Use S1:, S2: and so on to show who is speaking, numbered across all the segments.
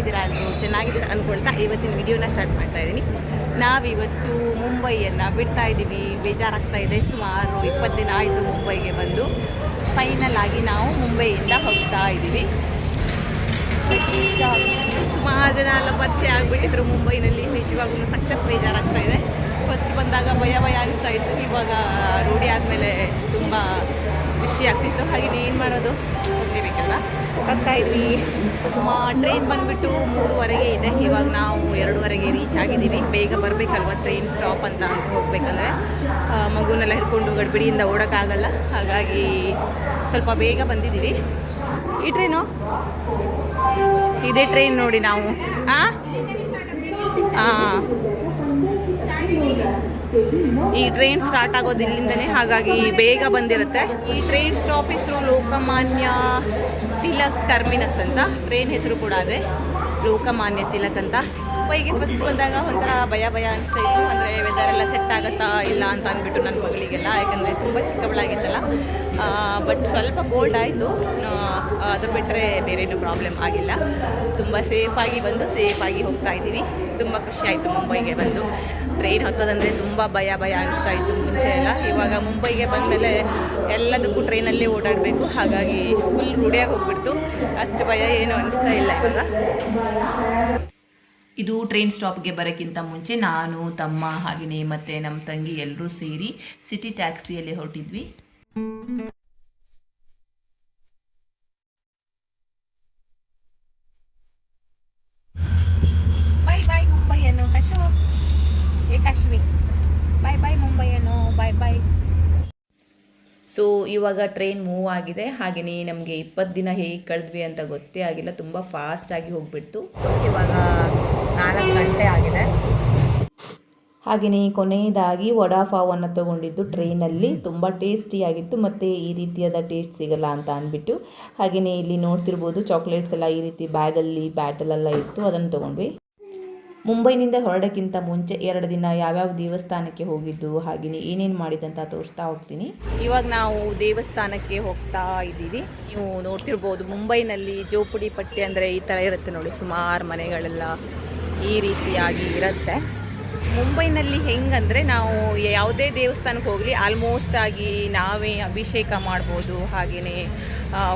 S1: ಹೇಗಿದ್ದೀರಾ ಅಂದರು ಚೆನ್ನಾಗಿದ್ದೀರಾ ಅಂದ್ಕೊಳ್ತಾ ಇವತ್ತಿನ ವಿಡಿಯೋನ ಸ್ಟಾರ್ಟ್ ಮಾಡ್ತಾ ಇದ್ದೀನಿ. ನಾವಿವತ್ತು ಮುಂಬೈಯನ್ನು ಬಿಡ್ತಾ ಇದ್ದೀವಿ. ಬೇಜಾರಾಗ್ತಾ ಇದೆ. ಸುಮಾರು ಇಪ್ಪತ್ತು ದಿನ ಆಯಿತು ಮುಂಬೈಗೆ ಬಂದು. ಫೈನಲ್ ಆಗಿ ನಾವು ಮುಂಬೈಯಿಂದ ಹೋಗ್ತಾ ಇದ್ದೀವಿ. ಸುಮಾರು ಜನ ಎಲ್ಲ ಪರಿಚಯ ಆಗಿಬಿಟ್ಟಿದ್ರು ಮುಂಬೈನಲ್ಲಿ. ನಿಜವಾಗೂ ಸಖತ್ ಬೇಜಾರಾಗ್ತಾ ಇದೆ. ಫಸ್ಟ್ ಬಂದಾಗ ಭಯ ಭಯ ಅನಿಸ್ತಾ ಇತ್ತು. ಇವಾಗ ರೂಢಿ ಆದಮೇಲೆ ತುಂಬ ಖುಷಿ ಆಗ್ತಿತ್ತು. ಹಾಗೆ ಏನು ಮಾಡೋದು? ಹೋಗಲೇಬೇಕಲ್ವ? ಹೋಗ್ತಾ ಇದ್ವಿ. ಟ್ರೈನ್ ಬಂದುಬಿಟ್ಟು ಮೂರುವರೆಗೆ ಇದೆ. ಇವಾಗ ನಾವು ಎರಡುವರೆಗೆ ರೀಚ್ ಆಗಿದ್ದೀವಿ. ಬೇಗ ಬರಬೇಕಲ್ವ ಟ್ರೈನ್ ಸ್ಟಾಪ್ ಅಂತ ಹೋಗ್ಬೇಕಂದ್ರೆ? ಮಗುನೆಲ್ಲ ಹಿಡ್ಕೊಂಡು ಗಡ್ಬಿಡಿಯಿಂದ ಓಡೋಕ್ಕಾಗಲ್ಲ. ಹಾಗಾಗಿ ಸ್ವಲ್ಪ ಬೇಗ ಬಂದಿದ್ದೀವಿ. ಈ ಟ್ರೈನು ಇದೇ ಟ್ರೈನ್ ನೋಡಿ ನಾವು. ಹಾಂ ಆ. ಈ ಟ್ರೈನ್ ಸ್ಟಾರ್ಟ್ ಆಗೋದು ಇಲ್ಲಿಂದನೇ, ಹಾಗಾಗಿ ಬೇಗ ಬಂದಿರುತ್ತೆ. ಈ ಟ್ರೈನ್ ಸ್ಟಾಪ್ ಹೆಸರು ಲೋಕಮಾನ್ಯ ತಿಲಕ್ ಟರ್ಮಿನಸ್ ಅಂತ. ಟ್ರೈನ್ ಹೆಸರು ಕೂಡ ಅದೇ. ಲೋಕಮಾನ್ಯ ತಿಲಕ್ ಅಂತ. ಮುಂಬೈಗೆ ಫಸ್ಟ್ ಬಂದಾಗ ಒಂಥರ ಭಯ ಭಯ ಅನಿಸ್ತಾ ಇತ್ತು. ಅಂದರೆ ವೆದರ್ ಎಲ್ಲ ಸೆಟ್ ಆಗುತ್ತಾ ಇಲ್ಲ ಅಂತ ಅಂದ್ಬಿಟ್ಟು ನನ್ನ ಮಗಳಿಗೆಲ್ಲ. ಯಾಕಂದರೆ ತುಂಬ ಚಿಕ್ಕವಳಾಗಿತ್ತಲ್ಲ. ಬಟ್ ಸ್ವಲ್ಪ ಕೋಲ್ಡ್ ಆಯಿತು. ಅದು ಬಿಟ್ಟರೆ ಬೇರೇನು ಪ್ರಾಬ್ಲಮ್ ಆಗಿಲ್ಲ. ತುಂಬ ಸೇಫಾಗಿ ಬಂದು ಸೇಫಾಗಿ ಹೋಗ್ತಾ ಇದ್ದೀವಿ. ತುಂಬ ಖುಷಿ ಆಯಿತು ಮುಂಬೈಗೆ ಬಂದು. ಟ್ರೈನ್ ಹತ್ತೋದಂದರೆ ತುಂಬ ಭಯ ಭಯ ಅನಿಸ್ತಾ ಇತ್ತು ಮುಂಚೆ ಎಲ್ಲ. ಇವಾಗ ಮುಂಬೈಗೆ ಬಂದಮೇಲೆ ಎಲ್ಲದಕ್ಕೂ ಟ್ರೈನಲ್ಲೇ ಓಡಾಡಬೇಕು. ಹಾಗಾಗಿ ಫುಲ್ ರೂಢಿಯಾಗಿ ಹೋಗ್ಬಿಟ್ಟು ಅಷ್ಟು ಭಯ ಏನು ಅನಿಸ್ತಾ ಇಲ್ಲ ಇವಾಗ. ಇದು ಟ್ರೈನ್ ಸ್ಟಾಪ್ಗೆ ಬರೋಕ್ಕಿಂತ ಮುಂಚೆ ನಾನು, ತಮ್ಮ ಹಾಗೆಯೇ ಮತ್ತು ನಮ್ಮ ತಂಗಿ ಎಲ್ಲರೂ ಸೇರಿ ಸಿಟಿ ಟ್ಯಾಕ್ಸಿಯಲ್ಲಿ ಹೊರಟಿದ್ವಿ
S2: ಬಾಯ್ ಬಾಯ್ ಮುಂಬೈಯನ್ನು ಕಶು ಏ ಕಾಶ್ಮೀರ್ ಬಾಯ್ ಬಾಯ್ ಮುಂಬೈಯನ್ನು ಬಾಯ್ ಬಾಯ್
S1: ಸೊ ಇವಾಗ ಟ್ರೈನ್ ಮೂವ್ ಆಗಿದೆ. ಹಾಗೆಯೇ ನಮಗೆ ಇಪ್ಪತ್ತು ದಿನ ಹೇಗೆ ಕಳೆದ್ವಿ ಅಂತ ಗೊತ್ತೇ ಆಗಿಲ್ಲ. ತುಂಬ ಫಾಸ್ಟಾಗಿ ಹೋಗ್ಬಿಡ್ತು. ಇವಾಗ ನಾಲ್ಕು ಗಂಟೆ ಆಗಿದೆ. ಹಾಗೆಯೇ ಕೊನೆಯದಾಗಿ ವಡಾಫಾವನ್ನು ತಗೊಂಡಿದ್ದು ಟ್ರೈನಲ್ಲಿ ತುಂಬ ಟೇಸ್ಟಿಯಾಗಿತ್ತು ಮತ್ತು ಈ ರೀತಿಯಾದ ಟೇಸ್ಟ್ ಸಿಗಲ್ಲ ಅಂತ ಅಂದ್ಬಿಟ್ಟು. ಹಾಗೆಯೇ ಇಲ್ಲಿ ನೋಡ್ತಿರ್ಬೋದು ಚಾಕ್ಲೇಟ್ಸ್ ಎಲ್ಲ ಈ ರೀತಿ ಬ್ಯಾಗಲ್ಲಿ ಬ್ಯಾಟಲೆಲ್ಲ ಇತ್ತು ಅದನ್ನು ತೊಗೊಂಡ್ವಿ. ಮುಂಬೈನಿಂದ ಹೊರಡಕ್ಕಿಂತ ಮುಂಚೆ ಎರಡು ದಿನ ಯಾವ್ಯಾವ ದೇವಸ್ಥಾನಕ್ಕೆ ಹೋಗಿದ್ದು ಹಾಗೆಯೇ ಏನೇನು ಮಾಡಿದಂತ ತೋರಿಸ್ತಾ ಹೋಗ್ತೀನಿ. ಇವಾಗ ನಾವು ದೇವಸ್ಥಾನಕ್ಕೆ ಹೋಗ್ತಾ ಇದ್ದೀವಿ. ನೀವು ನೋಡ್ತಿರ್ಬೋದು, ಮುಂಬೈನಲ್ಲಿ ಜೋಪುಡಿ ಪಟ್ಟಿ ಅಂದರೆ ಈ ಥರ ಇರುತ್ತೆ ನೋಡಿ, ಸುಮಾರು ಮನೆಗಳೆಲ್ಲ ಈ ರೀತಿಯಾಗಿ ಇರುತ್ತೆ. ಮುಂಬೈನಲ್ಲಿ ಹೆಂಗಂದರೆ ನಾವು ಯಾವುದೇ ದೇವಸ್ಥಾನಕ್ಕೆ ಹೋಗಲಿ ಆಲ್ಮೋಸ್ಟ್ ಆಗಿ ನಾವೇ ಅಭಿಷೇಕ ಮಾಡ್ಬೋದು ಹಾಗೆಯೇ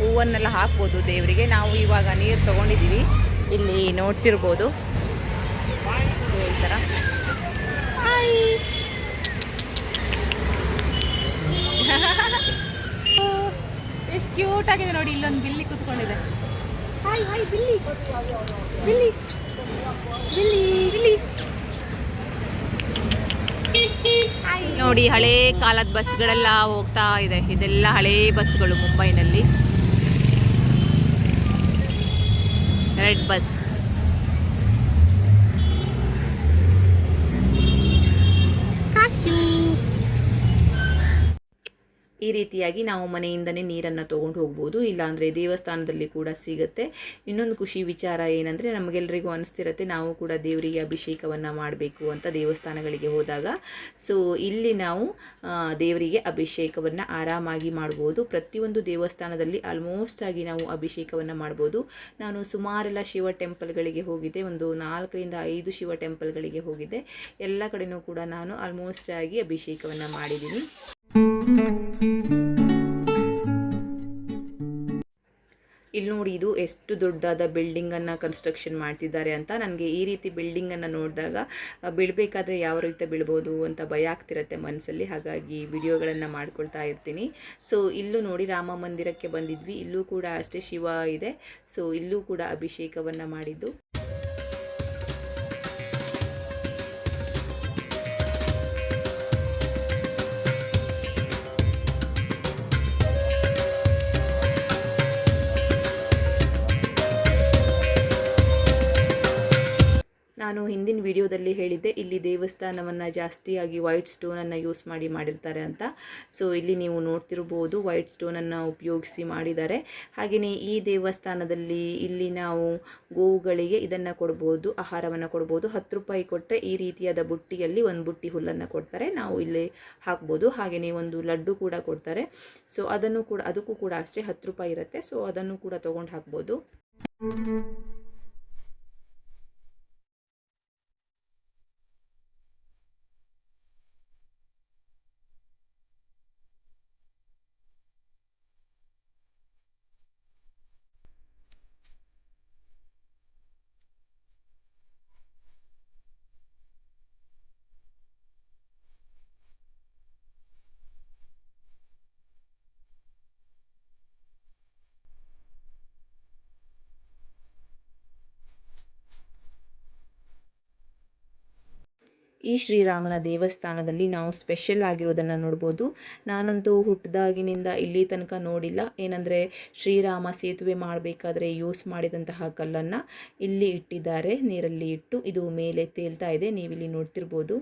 S1: ಹೂವನ್ನೆಲ್ಲ ಹಾಕ್ಬೋದು ದೇವರಿಗೆ. ನಾವು ಇವಾಗ ನೀರು ತೊಗೊಂಡಿದ್ದೀವಿ. ಇಲ್ಲಿ ನೋಡ್ತಿರ್ಬೋದು ಈ ಥರ ಹಾಯ್ ಎಷ್ಟು ಕ್ಯೂಟ್ ಆಗಿದೆ ನೋಡಿ ಇಲ್ಲೊಂದು ಬಿಲ್ಲಿ ಕೂತ್ಕೊಂಡಿದೆ. ಹಾಯ್ ಹಾಯ್ ಬಿಲ್ಲಿ. ಬಿಲ್ಲಿ. ಬಿಲ್ಲಿ ಬಿಲ್ಲಿ. ನೋಡಿ ಹಳೇ ಕಾಲದ ಬಸ್ಗಳೆಲ್ಲ ಹೋಗ್ತಾ ಇದೆ. ಇದೆಲ್ಲ ಹಳೇ ಬಸ್ಗಳು ಮುಂಬೈನಲ್ಲಿ. Red bus. ಈ ರೀತಿಯಾಗಿ ನಾವು ಮನೆಯಿಂದನೇ ನೀರನ್ನು ತೊಗೊಂಡು ಹೋಗ್ಬೋದು. ಇಲ್ಲಾಂದರೆ ದೇವಸ್ಥಾನದಲ್ಲಿ ಕೂಡ ಸಿಗುತ್ತೆ. ಇನ್ನೊಂದು ಖುಷಿ ವಿಚಾರ ಏನಂದರೆ ನಮಗೆಲ್ಲರಿಗೂ ಅನಿಸ್ತಿರತ್ತೆ, ನಾವು ಕೂಡ ದೇವರಿಗೆ ಅಭಿಷೇಕವನ್ನು ಮಾಡಬೇಕು ಅಂತ ದೇವಸ್ಥಾನಗಳಿಗೆ ಹೋದಾಗ. ಸೊ ಇಲ್ಲಿ ನಾವು ದೇವರಿಗೆ ಅಭಿಷೇಕವನ್ನು ಆರಾಮಾಗಿ ಮಾಡ್ಬೋದು. ಪ್ರತಿಯೊಂದು ದೇವಸ್ಥಾನದಲ್ಲಿ ಆಲ್ಮೋಸ್ಟ್ ಆಗಿ ನಾವು ಅಭಿಷೇಕವನ್ನು ಮಾಡ್ಬೋದು. ನಾನು ಸುಮಾರೆಲ್ಲ ಶಿವ ಟೆಂಪಲ್ಗಳಿಗೆ ಹೋಗಿದ್ದೆ. ಒಂದು ನಾಲ್ಕರಿಂದ ಐದು ಶಿವ ಟೆಂಪಲ್ಗಳಿಗೆ ಹೋಗಿದ್ದೆ. ಎಲ್ಲ ಕಡೆನೂ ಕೂಡ ನಾನು ಆಲ್ಮೋಸ್ಟ್ ಆಗಿ ಅಭಿಷೇಕವನ್ನು ಮಾಡಿದ್ದೀನಿ. ಇಲ್ಲಿ ನೋಡಿ ಇದು ಎಷ್ಟು ದೊಡ್ಡದಾದ ಬಿಲ್ಡಿಂಗನ್ನು ಕನ್ಸ್ಟ್ರಕ್ಷನ್ ಮಾಡ್ತಿದ್ದಾರೆ ಅಂತ. ನನಗೆ ಈ ರೀತಿ ಬಿಲ್ಡಿಂಗನ್ನು ನೋಡಿದಾಗ ಬಿಡಬೇಕಾದ್ರೆ ಯಾವ ರೀತಿ ಬೀಳ್ಬೋದು ಅಂತ ಭಯ ಆಗ್ತಿರತ್ತೆ ಮನಸ್ಸಲ್ಲಿ ಹಾಗಾಗಿ ವಿಡಿಯೋಗಳನ್ನು ಮಾಡ್ಕೊಳ್ತಾ ಇರ್ತೀನಿ. ಸೊ ಇಲ್ಲೂ ನೋಡಿ ರಾಮ ಮಂದಿರಕ್ಕೆ ಬಂದಿದ್ವಿ. ಇಲ್ಲೂ ಕೂಡ ಅಷ್ಟೇ ಶಿವ ಇದೆ. ಸೊ ಇಲ್ಲೂ ಕೂಡ ಅಭಿಷೇಕವನ್ನು ಮಾಡಿದ್ದು. ನಾನು ಹಿಂದಿನ ವಿಡಿಯೋದಲ್ಲಿ ಹೇಳಿದ್ದೆ, ಇಲ್ಲಿ ದೇವಸ್ಥಾನವನ್ನು ಜಾಸ್ತಿಯಾಗಿ ವೈಟ್ ಸ್ಟೋನನ್ನು ಯೂಸ್ ಮಾಡಿ ಮಾಡಿರ್ತಾರೆ ಅಂತ. ಸೊ ಇಲ್ಲಿ ನೀವು ನೋಡ್ತಿರ್ಬೋದು ವೈಟ್ ಸ್ಟೋನನ್ನು ಉಪಯೋಗಿಸಿ ಮಾಡಿದ್ದಾರೆ. ಹಾಗೆಯೇ ಈ ದೇವಸ್ಥಾನದಲ್ಲಿ ಇಲ್ಲಿ ನಾವು ಗೋವುಗಳಿಗೆ ಇದನ್ನು ಕೊಡ್ಬೋದು, ಆಹಾರವನ್ನು ಕೊಡ್ಬೋದು. ಹತ್ತು ರೂಪಾಯಿ ಕೊಟ್ಟರೆ ಈ ರೀತಿಯಾದ ಬುಟ್ಟಿಯಲ್ಲಿ ಒಂದು ಬುಟ್ಟಿ ಹುಲ್ಲನ್ನು ಕೊಡ್ತಾರೆ. ನಾವು ಇಲ್ಲಿ ಹಾಕ್ಬೋದು. ಹಾಗೆಯೇ ಒಂದು ಲಡ್ಡು ಕೂಡ ಕೊಡ್ತಾರೆ. ಸೊ ಅದನ್ನು ಕೂಡ, ಅದಕ್ಕೂ ಕೂಡ ಅಷ್ಟೇ ಹತ್ತು ರೂಪಾಯಿ ಇರುತ್ತೆ. ಸೊ ಅದನ್ನು ಕೂಡ ತೊಗೊಂಡು ಹಾಕ್ಬೋದು. ಈ ಶ್ರೀರಾಮನ ದೇವಸ್ಥಾನದಲ್ಲಿ ನಾವು ಸ್ಪೆಷಲ್ ಆಗಿರೋದನ್ನು ನೋಡ್ಬೋದು. ನಾನಂತೂ ಹುಟ್ಟಿದಾಗಿನಿಂದ ಇಲ್ಲಿ ತನಕ ನೋಡಿಲ್ಲ. ಏನಂದರೆ ಶ್ರೀರಾಮ ಸೇತುವೆ ಮಾಡಬೇಕಾದ್ರೆ ಯೂಸ್ ಮಾಡಿದಂತಹ ಕಲ್ಲನ್ನು ಇಲ್ಲಿ ಇಟ್ಟಿದ್ದಾರೆ. ನೀರಲ್ಲಿ ಇಟ್ಟು ಇದು ಮೇಲೆ ತೇಲ್ತಾ ಇದೆ. ನೀವಿಲ್ಲಿ ನೋಡ್ತಿರ್ಬೋದು.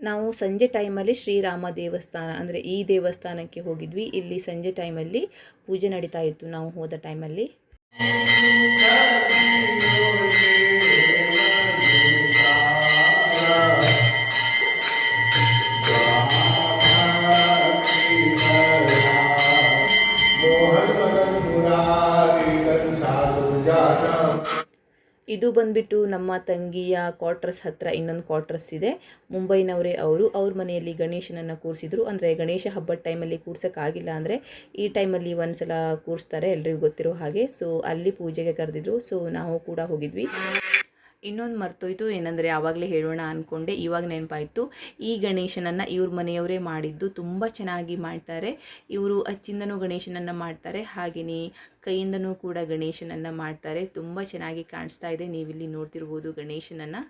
S1: ನಾವು ಸಂಜೆ ಟೈಮಲ್ಲಿ ಶ್ರೀರಾಮ ದೇವಸ್ಥಾನ, ಅಂದರೆ ಈ ದೇವಸ್ಥಾನಕ್ಕೆ ಹೋಗಿದ್ವಿ. ಇಲ್ಲಿ ಸಂಜೆ ಟೈಮಲ್ಲಿ ಪೂಜೆ ನಡೀತಾ ಇತ್ತು. ನಾವು ಹೋದ ಟೈಮಲ್ಲಿ. ಇದು ಬಂದ್ಬಿಟ್ಟು ನಮ್ಮ ತಂಗಿಯ ಕ್ವಾರ್ಟರ್ಸ್ ಹತ್ರ ಇನ್ನೊಂದು ಕ್ವಾರ್ಟರ್ಸ್ ಇದೆ. ಮುಂಬೈನವರೇ ಅವರು ಅವ್ರ ಮನೆಯಲ್ಲಿ ಗಣೇಶನನ್ನು ಕೂರಿಸಿದ್ರು. ಅಂದರೆ ಗಣೇಶ ಹಬ್ಬದ ಟೈಮಲ್ಲಿ ಕೂರ್ಸೋಕ್ಕಾಗಿಲ್ಲ ಅಂದರೆ ಈ ಟೈಮಲ್ಲಿ ಒಂದ್ಸಲ ಕೂರಿಸ್ತಾರೆ ಎಲ್ರಿಗೂ ಗೊತ್ತಿರೋ ಹಾಗೆ. ಸೊ ಅಲ್ಲಿ ಪೂಜೆಗೆ ಕರೆದಿದ್ರು. ಸೊ ನಾವು ಕೂಡ ಹೋಗಿದ್ವಿ. ಇನ್ನೊಂದು ಮರ್ತೋಯ್ತು. ಏನಂದರೆ ಆವಾಗಲೇ ಹೇಳೋಣ ಅಂದ್ಕೊಂಡೆ ಇವಾಗ ನೆನಪಾಯಿತು. ಈ ಗಣೇಶನನ್ನು ಇವ್ರ ಮನೆಯವರೇ ಮಾಡಿದ್ದು ತುಂಬ ಚೆನ್ನಾಗಿ ಮಾಡ್ತಾರೆ. ಇವರು ಅಚ್ಚಿಂದನೂ ಗಣೇಶನನ್ನು ಮಾಡ್ತಾರೆ. ಹಾಗೆಯೇ ಕೈಯಿಂದನೂ ಕೂಡ ಗಣೇಶನನ್ನು ಮಾಡ್ತಾರೆ. ತುಂಬ ಚೆನ್ನಾಗಿ ಕಾಣಿಸ್ತಾ ಇದೆ. ನೀವಿಲ್ಲಿ ನೋಡ್ತಿರ್ಬೋದು ಗಣೇಶನನ್ನು.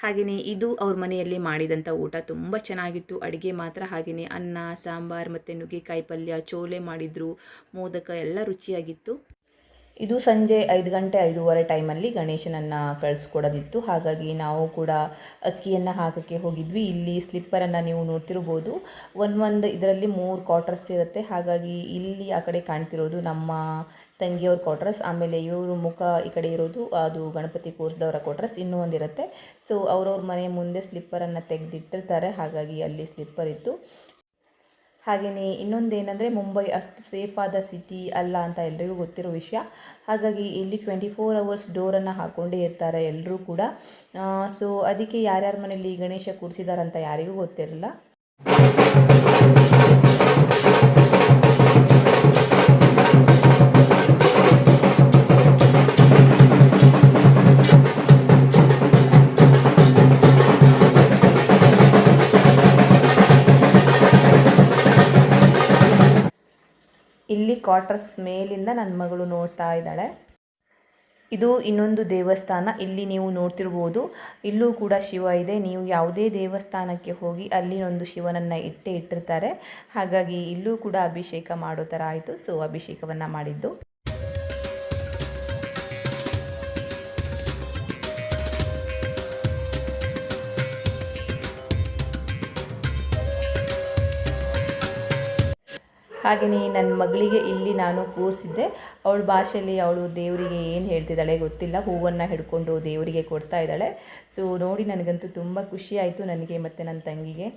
S1: ಹಾಗೆಯೇ ಇದು ಅವ್ರ ಮನೆಯಲ್ಲಿ ಮಾಡಿದಂಥ ಊಟ ತುಂಬ ಚೆನ್ನಾಗಿತ್ತು. ಅಡುಗೆ ಮಾತ್ರ ಹಾಗೆಯೇ ಅನ್ನ, ಸಾಂಬಾರು ಮತ್ತು ನುಗ್ಗೆಕಾಯಿ ಪಲ್ಯ, ಚೋಲೆ ಮಾಡಿದರು, ಮೋದಕ ಎಲ್ಲ ರುಚಿಯಾಗಿತ್ತು. ಇದು ಸಂಜೆ ಐದು ಗಂಟೆ ಐದೂವರೆ ಟೈಮಲ್ಲಿ ಗಣೇಶನನ್ನು ಕಳಿಸ್ಕೊಡೋದಿತ್ತು. ಹಾಗಾಗಿ ನಾವು ಕೂಡ ಅಕ್ಕಿಯನ್ನು ಹಾಕೋಕ್ಕೆ ಹೋಗಿದ್ವಿ. ಇಲ್ಲಿ ಸ್ಲಿಪ್ಪರನ್ನು ನೀವು ನೋಡ್ತಿರ್ಬೋದು. ಒಂದು ಒಂದು ಇದರಲ್ಲಿ ಮೂರು ಕ್ವಾರ್ಟರ್ಸ್ ಇರುತ್ತೆ. ಹಾಗಾಗಿ ಇಲ್ಲಿ ಆ ಕಡೆ ಕಾಣ್ತಿರೋದು ನಮ್ಮ ತಂಗಿಯವ್ರ ಕ್ವಾರ್ಟರ್ಸ್. ಆಮೇಲೆ ಇವರು ಮುಖ ಈ ಕಡೆ ಇರೋದು, ಅದು ಗಣಪತಿ ಕೂರಿಸಿದವರ ಕ್ವಾರ್ಟರ್ಸ್. ಇನ್ನೂ ಒಂದಿರುತ್ತೆ ಸೊ ಅವ್ರವ್ರ ಮನೆ ಮುಂದೆ ಸ್ಲಿಪ್ಪರನ್ನು ತೆಗೆದಿಟ್ಟಿರ್ತಾರೆ. ಹಾಗಾಗಿ ಅಲ್ಲಿ ಸ್ಲಿಪ್ಪರ್ ಇತ್ತು. ಹಾಗೆಯೇ ಇನ್ನೊಂದೇನೆಂದರೆ ಮುಂಬೈ ಅಷ್ಟು ಸೇಫ್ ಆದ ಸಿಟಿ ಅಲ್ಲ ಅಂತ ಎಲ್ಲರಿಗೂ ಗೊತ್ತಿರೋ ವಿಷಯ. ಹಾಗಾಗಿ ಇಲ್ಲಿ ಟ್ವೆಂಟಿ ಫೋರ್ ಅವರ್ಸ್ ಡೋರನ್ನು ಹಾಕ್ಕೊಂಡೇ ಇರ್ತಾರೆ ಎಲ್ಲರೂ ಕೂಡ. ಸೊ ಅದಕ್ಕೆ ಯಾರ್ಯಾರ ಮನೇಲಿ ಗಣೇಶ ಕೂರಿಸಿದಾರಂತ ಯಾರಿಗೂ ಗೊತ್ತಿರಲ್ಲ. ಇಲ್ಲಿ ಕ್ವಾರ್ಟರ್ಸ್ ಮೇಲಿಂದ ನನ್ನ ಮಗಳು ನೋಡ್ತಾ ಇದ್ದಾಳೆ. ಇದು ಇನ್ನೊಂದು ದೇವಸ್ಥಾನ. ಇಲ್ಲಿ ನೀವು ನೋಡ್ತಿರ್ಬೋದು. ಇಲ್ಲೂ ಕೂಡ ಶಿವ ಇದೆ. ನೀವು ಯಾವುದೇ ದೇವಸ್ಥಾನಕ್ಕೆ ಹೋಗಿ ಅಲ್ಲಿ ಒಂದು ಶಿವನನ್ನು ಇಟ್ಟೇ ಇಟ್ಟಿರ್ತಾರೆ. ಹಾಗಾಗಿ ಇಲ್ಲೂ ಕೂಡ ಅಭಿಷೇಕ ಮಾಡೋ ಥರ ಆಯಿತು. ಸೊ, ಅಭಿಷೇಕವನ್ನು ಮಾಡಿದ್ದು. ಹಾಗೆಯೇ ನನ್ನ ಮಗಳಿಗೆ ಇಲ್ಲಿ ನಾನು ಕೂರಿಸಿದ್ದೆ. ಅವಳ ಭಾಷೆಯಲ್ಲಿ ಅವಳು ದೇವರಿಗೆ ಏನು ಹೇಳ್ತಿದ್ದಾಳೆ ಗೊತ್ತಿಲ್ಲ. ಹೂವನ್ನು ಹಿಡ್ಕೊಂಡು ದೇವರಿಗೆ ಕೊಡ್ತಾ ಇದ್ದಾಳೆ. ಸೊ ನೋಡಿ ನನಗಂತೂ ತುಂಬ ಖುಷಿ ಆಯಿತು ನನಗೆ ಮತ್ತು ನನ್ನ ತಂಗಿಗೆ.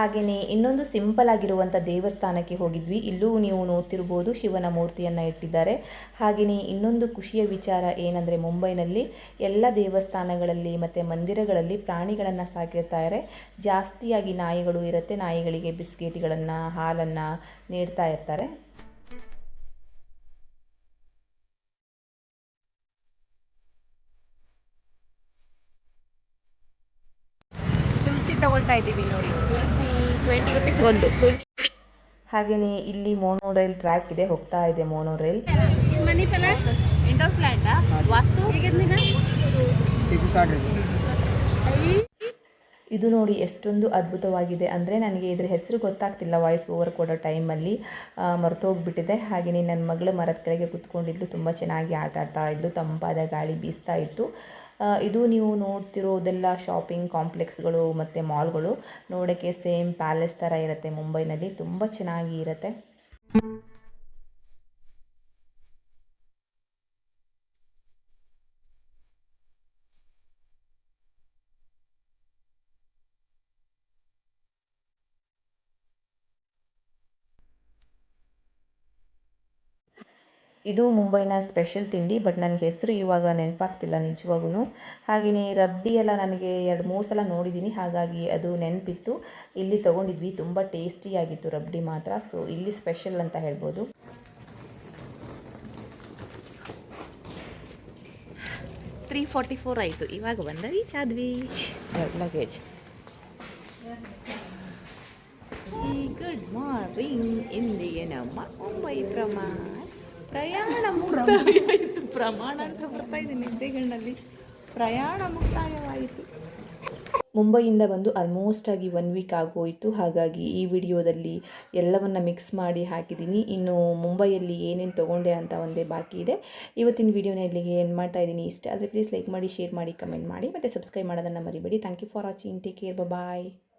S1: ಹಾಗೆಯೇ ಇನ್ನೊಂದು ಸಿಂಪಲ್ ಆಗಿರುವಂಥ ದೇವಸ್ಥಾನಕ್ಕೆ ಹೋಗಿದ್ವಿ. ಇಲ್ಲೂ ನೀವು ನೋಡ್ತಿರ್ಬೋದು ಶಿವನ ಮೂರ್ತಿಯನ್ನು ಇಟ್ಟಿದ್ದಾರೆ. ಹಾಗೆಯೇ ಇನ್ನೊಂದು ಖುಷಿಯ ವಿಚಾರ ಏನಂದರೆ ಮುಂಬೈನಲ್ಲಿ ಎಲ್ಲ ದೇವಸ್ಥಾನಗಳಲ್ಲಿ ಮತ್ತು ಮಂದಿರಗಳಲ್ಲಿ ಪ್ರಾಣಿಗಳನ್ನು ಸಾಕಿರ್ತಾರೆ. ಜಾಸ್ತಿಯಾಗಿ ನಾಯಿಗಳು ಇರುತ್ತೆ. ನಾಯಿಗಳಿಗೆ ಬಿಸ್ಕೆಟ್ಗಳನ್ನು, ಹಾಲನ್ನು ನೀಡ್ತಾ ಇರ್ತಾರೆ.
S2: ತಗೊಳ್ತಾ ಇದ್ದೀವಿ ನೋಡಿ. ಟ್ವೆಂಟಿ ರುಪೀಸ್ ಒಂದು.
S1: ಹಾಗೆಯೇ ಇಲ್ಲಿ ಮೋನೋ ರೈಲ್ ಟ್ರ್ಯಾಕ್ ಇದೆ ಹೋಗ್ತಾ ಇದೆ ಮೋನೋ ರೈಲ್.
S2: ಮನಿ ಪಲ ಇಂಡೋರ್ ಪ್ಲಾಂಟ್ ವಾಸ್ತು? ಹೇಗಿದ್ನೀಗ
S1: ಇದು ನೋಡಿ ಎಷ್ಟೊಂದು ಅದ್ಭುತವಾಗಿದೆ. ಅಂದರೆ ನನಗೆ ಇದ್ರ ಹೆಸರು ಗೊತ್ತಾಗ್ತಿಲ್ಲ ವಾಯ್ಸ್ ಓವರ್ ಕೊಡೋ ಟೈಮಲ್ಲಿ ಮರ್ತೋಗ್ಬಿಟ್ಟಿದೆ. ಹಾಗೆಯೇ ನನ್ನ ಮಗಳು ಮರದ ಕೆಳಗೆ ಕುತ್ಕೊಂಡಿದ್ಲು. ತುಂಬ ಚೆನ್ನಾಗಿ ಆಟ ಆಡ್ತಾ ಇದ್ಲು. ತಂಪಾದ ಗಾಳಿ ಬೀಸ್ತಾ ಇತ್ತು. ಇದು ನೀವು ನೋಡ್ತಿರೋದೆಲ್ಲ ಶಾಪಿಂಗ್ ಕಾಂಪ್ಲೆಕ್ಸ್ಗಳು ಮತ್ತು ಮಾಲ್ಗಳು ನೋಡೋಕ್ಕೆ ಸೇಮ್ ಪ್ಯಾಲೇಸ್ ಥರ ಇರುತ್ತೆ ಮುಂಬೈನಲ್ಲಿ. ತುಂಬ ಚೆನ್ನಾಗಿ ಇರುತ್ತೆ. ಇದು ಮುಂಬೈನ ಸ್ಪೆಷಲ್ ತಿಂಡಿ ಬಟ್ ನನಗೆ ಹೆಸರು ಇವಾಗ ನೆನಪಾಗ್ತಿಲ್ಲ ನಿಜವಾಗೂ ಹಾಗೆಯೇ ರಬ್ಬಿ ಎಲ್ಲ ನನಗೆ ಎರಡು ಮೂರು ಸಲ ನೋಡಿದ್ದೀನಿ ಹಾಗಾಗಿ ಅದು ನೆನಪಿತ್ತು. ಇಲ್ಲಿ ತೊಗೊಂಡಿದ್ವಿ ತುಂಬ ಟೇಸ್ಟಿಯಾಗಿತ್ತು ರಬ್ಡಿ ಮಾತ್ರ ಸೊ ಇಲ್ಲಿ ಸ್ಪೆಷಲ್ ಅಂತ ಹೇಳ್ಬೋದು. ತ್ರೀ ಫಾರ್ಟಿ ಫೋರ್ ಆಯಿತು ಇವಾಗ ಬಂದ ರೀಚ್ ಆದ್ವಿ ಲಗೇಜ್ ಗುಡ್ ಮಾರ್ನಿಂಗ್ ಇಂದಿಗೆ ನಮ್ಮ ಮುಂಬೈ ಪ್ರಮಾಣ ಪ್ರಯಾಣ ಮುಕ್ತಾಯವಾಯಿತು ಪ್ರಮಾಣ ಅಂತ ಬರ್ತಾ ಇದೆ ನಿದ್ದೆಗಳಲ್ಲಿ ಪ್ರಯಾಣ ಮುಕ್ತಾಯವಾಯಿತು. ಮುಂಬೈಯಿಂದ ಬಂದು ಆಲ್ಮೋಸ್ಟ್ ಆಗಿ ಒನ್ ವೀಕ್ ಆಗೋಯಿತು. ಹಾಗಾಗಿ ಈ ವಿಡಿಯೋದಲ್ಲಿ ಎಲ್ಲವನ್ನು ಮಿಕ್ಸ್ ಮಾಡಿ ಹಾಕಿದ್ದೀನಿ. ಇನ್ನು ಮುಂಬೈಯಲ್ಲಿ ಏನೇನು ತೊಗೊಂಡೆ ಅಂತ ಒಂದೇ ಬಾಕಿ ಇದೆ. ಇವತ್ತಿನ ವಿಡಿಯೋನ ಇಲ್ಲಿಗೆ ಏನು ಮಾಡ್ತಾ ಇದ್ದೀನಿ. ಇಷ್ಟ ಆದರೆ ಪ್ಲೀಸ್ ಲೈಕ್ ಮಾಡಿ ಶೇರ್ ಮಾಡಿ ಕಮೆಂಟ್ ಮಾಡಿ. ಮತ್ತು ಸಬ್ಸ್ಕ್ರೈಬ್ ಮಾಡೋದನ್ನು ಮರಿಬೇಡಿ. Thank you for watching take care bye